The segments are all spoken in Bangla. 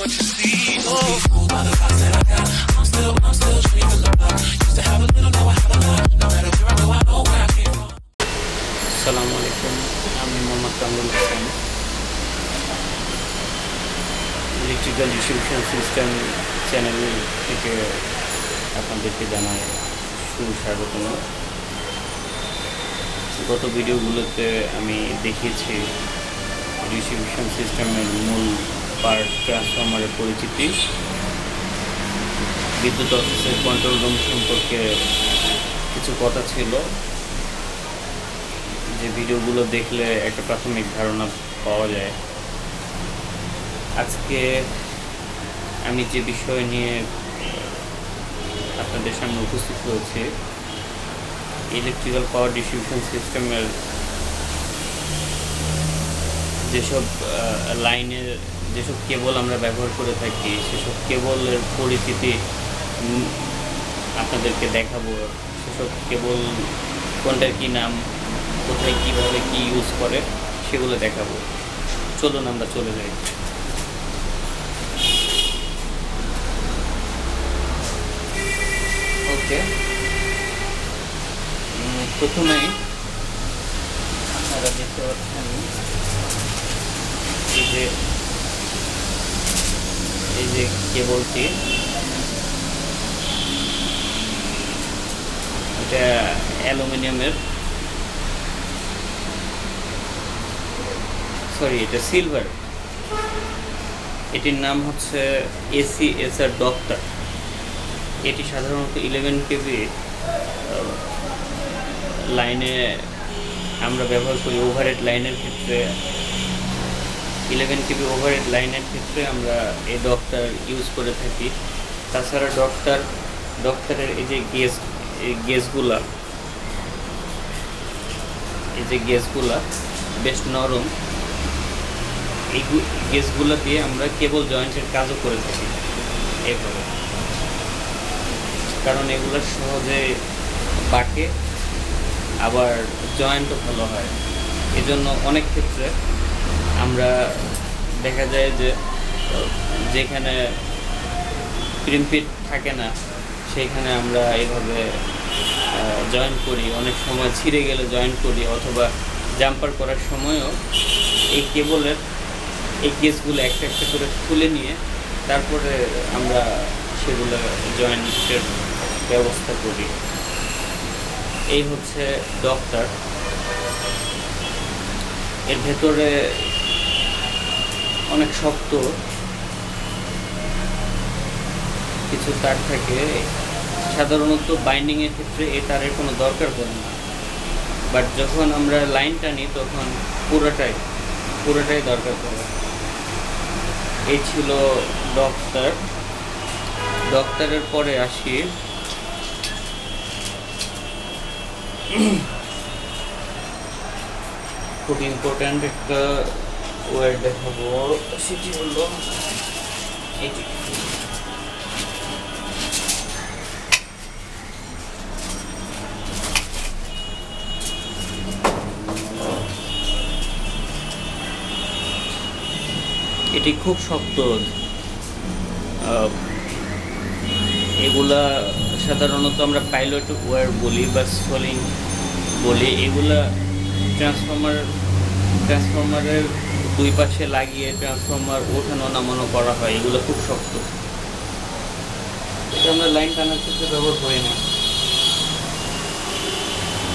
what you see. System channel থেকে আপনাদেরকে জানাই সুস্বাগতম। গত ভিডিওগুলোতে আমি দেখিয়েছি ডিস্ট্রিবিউশন সিস্টেমের মূল পার্ট ট্রান্সফরমারের পরিচিতি। বিদ্যুৎ অফিসের কন্ট্রোল রুম সম্পর্কে কিছু কথা ছিল। যে ভিডিওগুলো দেখলে একটা প্রাথমিক ধারণা পাওয়া যায়। আজকে আমি যে বিষয় নিয়ে আপনাদের সামনে উপস্থিত হয়েছে ইলেকট্রিক্যাল পাওয়ার ডিস্ট্রিবিউশন সিস্টেমের যেসব লাইনের যেসব কেবল আমরা ব্যবহার করে থাকি সেসব কেবলের উম, আপনাদেরকে দেখাবো। সেসব কেবল কোনটার কী নাম কোথায় কীভাবে কী ইউজ করে সেগুলো দেখাবো। চলুন আমরা চলে যাই। ওকে। প্রথমে আপনারা দেখতে পাচ্ছেন এই যে এই যে কেবলটি, এটা অ্যালুমিনিয়ামের, সরি, এটা সিলভার। এটির নাম হচ্ছে এসি এসআর ডক্টর। এটি সাধারণত ইলেভেন কেবি লাইনে আমরা ব্যবহার করি ওভারহেড লাইনের ক্ষেত্রে। ইলেভেন কেবি ওভারহেড লাইনের ক্ষেত্রে আমরা এই ডক্টর ইউজ করে থাকি। তাছাড়া ডক্টর ডক্টরের এই যে গেস এই গেসগুলা এই যে গেসগুলা বেশ নরম। এই গেসগুলো দিয়ে আমরা কেবল জয়েন্টের কাজও করে থাকি এইভাবে কারণ এগুলো সহজে পাকে আবার জয়েন্টও ভালো হয়। এজন্য অনেক ক্ষেত্রে আমরা দেখা যায় যে, যেখানে ক্রিমপিট থাকে না সেইখানে আমরা এইভাবে জয়েন করি। অনেক সময় ছিঁড়ে গেলে জয়েন করি, অথবা জাম্পার করার সময়ও এই কেবলের, এই কেসগুলো একটা একটা করে খুলে নিয়ে তারপরে আমরা সেগুলো জয়েন্টের ব্যবস্থা করি। এই হচ্ছে ডক্টর এর ভেতরে অনেক শক্ত। কিছু তার থাকে সাধারণত বাইন্ডিংয়ের ক্ষেত্রে এ তারের কোনো দরকার পড়ে না। বাট যখন আমরা লাইন টানি, তখন পুরোটাই পুরোটাই দরকার পড়ে। এই ছিল ডক্টর ডক্টরের পরে আসি। খুব ইম্পর্ট্যান্ট একটা ওয়ার্ড দেখাবো। সেটি হলো এটি। এটি খুব শক্ত। এগুলা সাধারণত আমরা পাইলট ওয়ার বলি বা সোলিং বলি। এগুলা ট্রান্সফর্মার ট্রান্সফর্মারের দুই পাশে লাগিয়ে ট্রান্সফর্মার ওঠানো নামানো করা হয়, এগুলো খুব শক্ত। এটা আমরা লাইন টানার ক্ষেত্রে ব্যবহার করি না।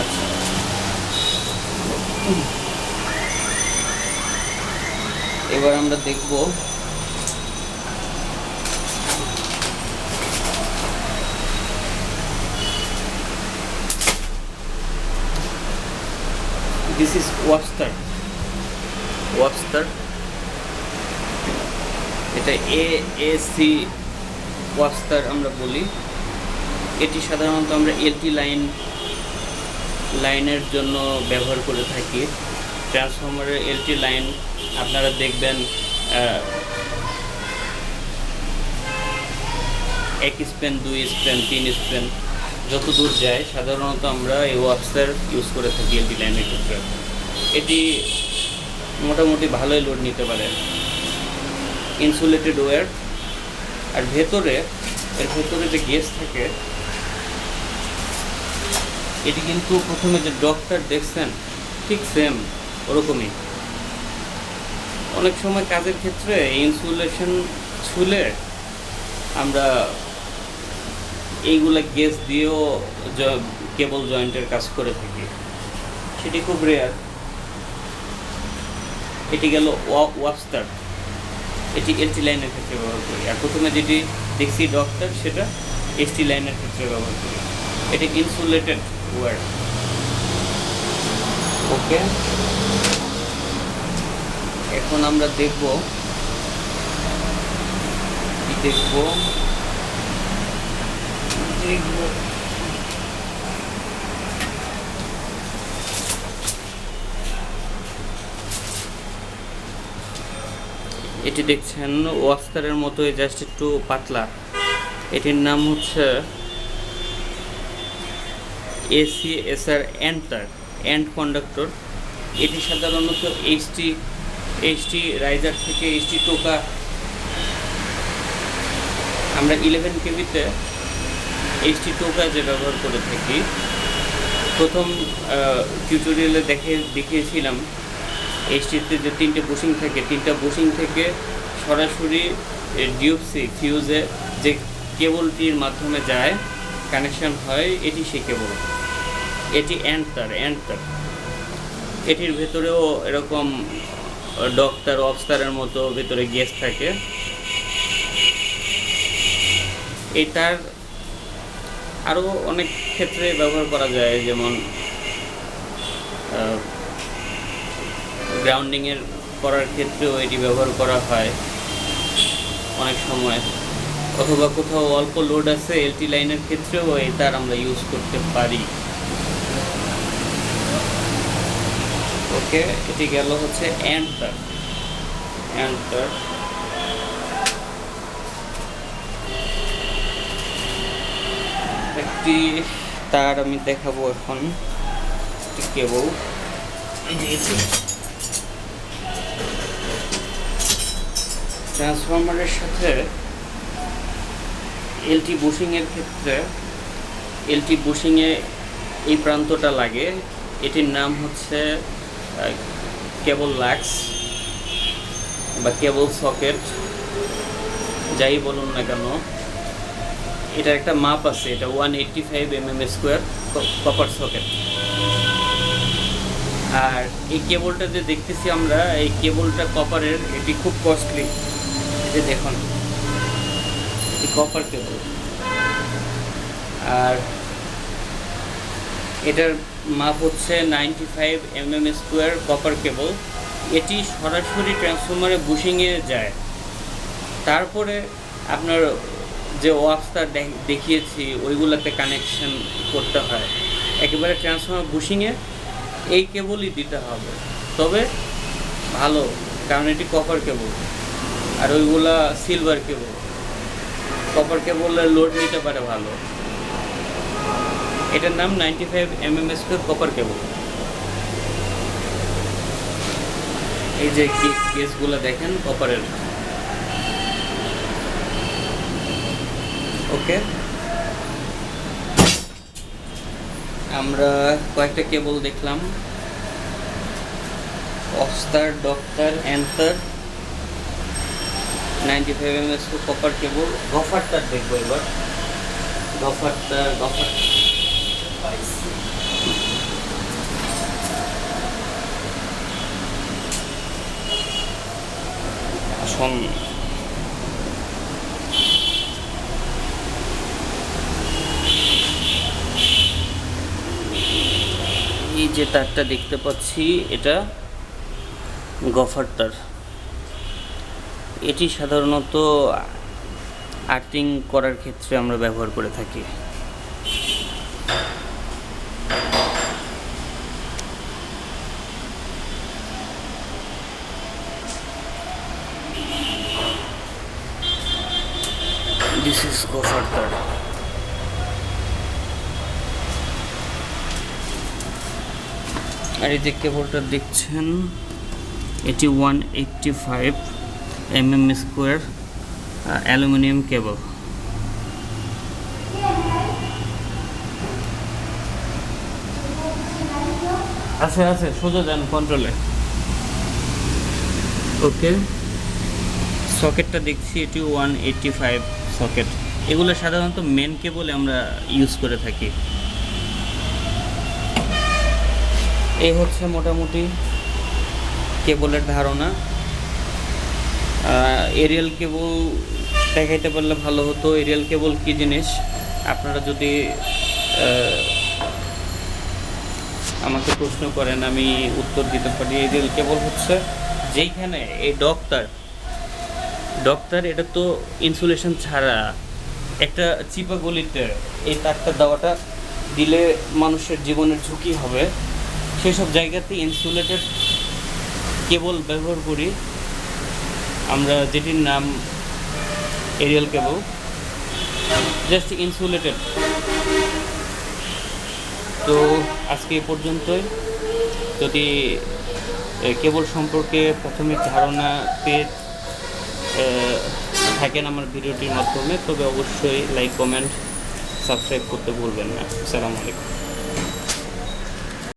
আচ্ছা। এবার আমরা দেখব দিস ইজ ওয়াবস্টার ওয়াবস্টার এটা এ এ সি ওয়াবস্টার আমরা বলি। এটি সাধারণত আমরা এলটি লাইন লাইনের জন্য ব্যবহার করে থাকি। ট্রান্সফরমারের এলটি লাইন আপনারা দেখবেন এক স্পেন দুই স্পেন তিন স্পেন যত দূর যায়, সাধারণত আমরা এই ওয়াক্সার ইউজ করে থাকি এলটি লাইনের ক্ষেত্রে। এটি মোটামুটি ভালোই লোড নিতে পারে। ইনসুলেটেড ওয়ার আর ভেতরে, এর ভেতরে যে গ্যাস থাকে, এটি কিন্তু প্রথমে যে ডক্টর দেখছেন, ঠিক সেম ওরকমই। অনেক সময় কাজের ক্ষেত্রে ইনসুলেশন ছুলে আমরা এইগুলা গ্যাস দিয়েও কেবল জয়েন্টের কাজ করে থাকি। সেটি খুব রেয়ার এটি গেল ওয়াবস্টার এটি এলটি লাইনের ক্ষেত্রে ব্যবহার করি। আর প্রথমে যেটি দেখছি ডক্টর সেটা এসটি লাইনের ক্ষেত্রে ব্যবহার করি। এটি ইনসুলেটেড ওয়ার ওকে। এখন আমরা দেখব কি দেখব? দেখব। এটি দেখছেন ওয়াস্তারের মতো জাস্ট একটু পাতলা। এটির নাম হচ্ছে AC SR enter and conductor এটি সাধারণত এইচটি এইচটি রাইজার থেকে এইচটি টোকা। আমরা ইলেভেন কেবিতে এইচটি টোকা যে ব্যবহার করে থাকি। প্রথম টিউটোরিয়ালে দেখে, দেখিয়েছিলাম এইচটিতে যে তিনটে বুশিং থাকে, তিনটা বুশিং থেকে সরাসরি ডিউপসি ফিউজে যে কেবলটির মাধ্যমে যায় কানেকশন হয়, এটি সেই কেবল এটি অ্যান্টার অ্যান্টার এটির ভেতরেও এরকম ডক্টর অবস্টারের মতো ভেতরে গ্যাস থাকে। এটার আরও অনেক ক্ষেত্রে ব্যবহার করা যায়, যেমন গ্রাউন্ডিংয়ের করার ক্ষেত্রেও এটি ব্যবহার করা হয় অনেক সময়। অথবা কোথাও অল্প লোড আছে এলটি লাইনের ক্ষেত্রেও এটার আমরা ইউজ করতে পারি। ওকে এটি গেল হচ্ছে অ্যান্টার অ্যান্টার একটি তার আমি দেখাবো এখন। কেবল ট্রান্সফরমারের সাথে এলটি বুশিংয়ের ক্ষেত্রে এলটি বুশিংয়ে এই প্রান্তটা লাগে। এটির নাম হচ্ছে কেবল লাক্স বা কেবল সকেট যাই বলুন না কেন। এটার একটা মাপ আছে, এটা one eighty five M M square copper socket আর এই কেবলটা যে দেখতেছি আমরা, এই কেবলটা কপারের এটি খুব কস্টলি এই দেখুন, এটি কপার কেবল আর এটার মাপ হচ্ছে ninety five M M square copper cable এটি সরাসরি ট্রান্সফরমারে বুশিংয়ে যায়। তারপরে আপনার যে ওয়াক্সটা দেখিয়েছি, ওইগুলোতে কানেকশন করতে হয়। একেবারে ট্রান্সফরমার বুশিংয়ে এই কেবলই দিতে হবে। তবে ভালো, কারণ এটি কপার কেবল আর ওইগুলা সিলভার কেবল কপার কেবলের লোড নিতে পারে ভালো। এটার নাম ninety five M M square copper cable এই যে কেসগুলো দেখেন কপারের ওকে। আমরা কয়েকটা কেবল দেখলাম। অস্তার doctor answer ninety five M S copper cable গফারটার দেখব এবার। গফারটার গফার আসুন। এই যে তারটা দেখতে পাচ্ছি এটা গফার তার এটি সাধারণত আর্টিং করার ক্ষেত্রে আমরা ব্যবহার করে থাকি। আর এই যে কেবলটা দেখছেন, এটি one eighty five M M square aluminium cable আছে আছে সোজা যান কন্ট্রোলে ওকে সকেটটা দেখছি এটি ওয়ান এইটটি ফাইভ সকেট এগুলো সাধারণত মেন কেবলে আমরা ইউজ করে থাকি। এই হচ্ছে মোটামুটি কেবলের ধারণা। এরিয়াল কেবল দেখাইতে পারলে ভালো হতো। এরিয়াল কেবল কী জিনিস? আপনারা যদি আমাকে প্রশ্ন করেন, আমি উত্তর দিতে পারি। এরিয়াল কেবল হচ্ছে যেইখানে এই ডক্টর ডক্টর এটা তো ইনসুলেশন ছাড়া একটা চিপা গলিতে এই তারটা দেওয়াটা দিলে মানুষের জীবনের ঝুঁকি হবে। সেসব জায়গাতে ইনসুলেটেড কেবল ব্যবহার করি। আমরা যেটির নাম এরিয়াল কেবল জাস্ট ইনসুলেটেড তো আজকে এ পর্যন্তই। যদি কেবল সম্পর্কে প্রাথমিক ধারণা পেয়ে থাকেন আমার ভিডিওটির মাধ্যমে, তবে অবশ্যই লাইক কমেন্ট সাবস্ক্রাইব করতে ভুলবেন না। আসসালামু আলাইকুম।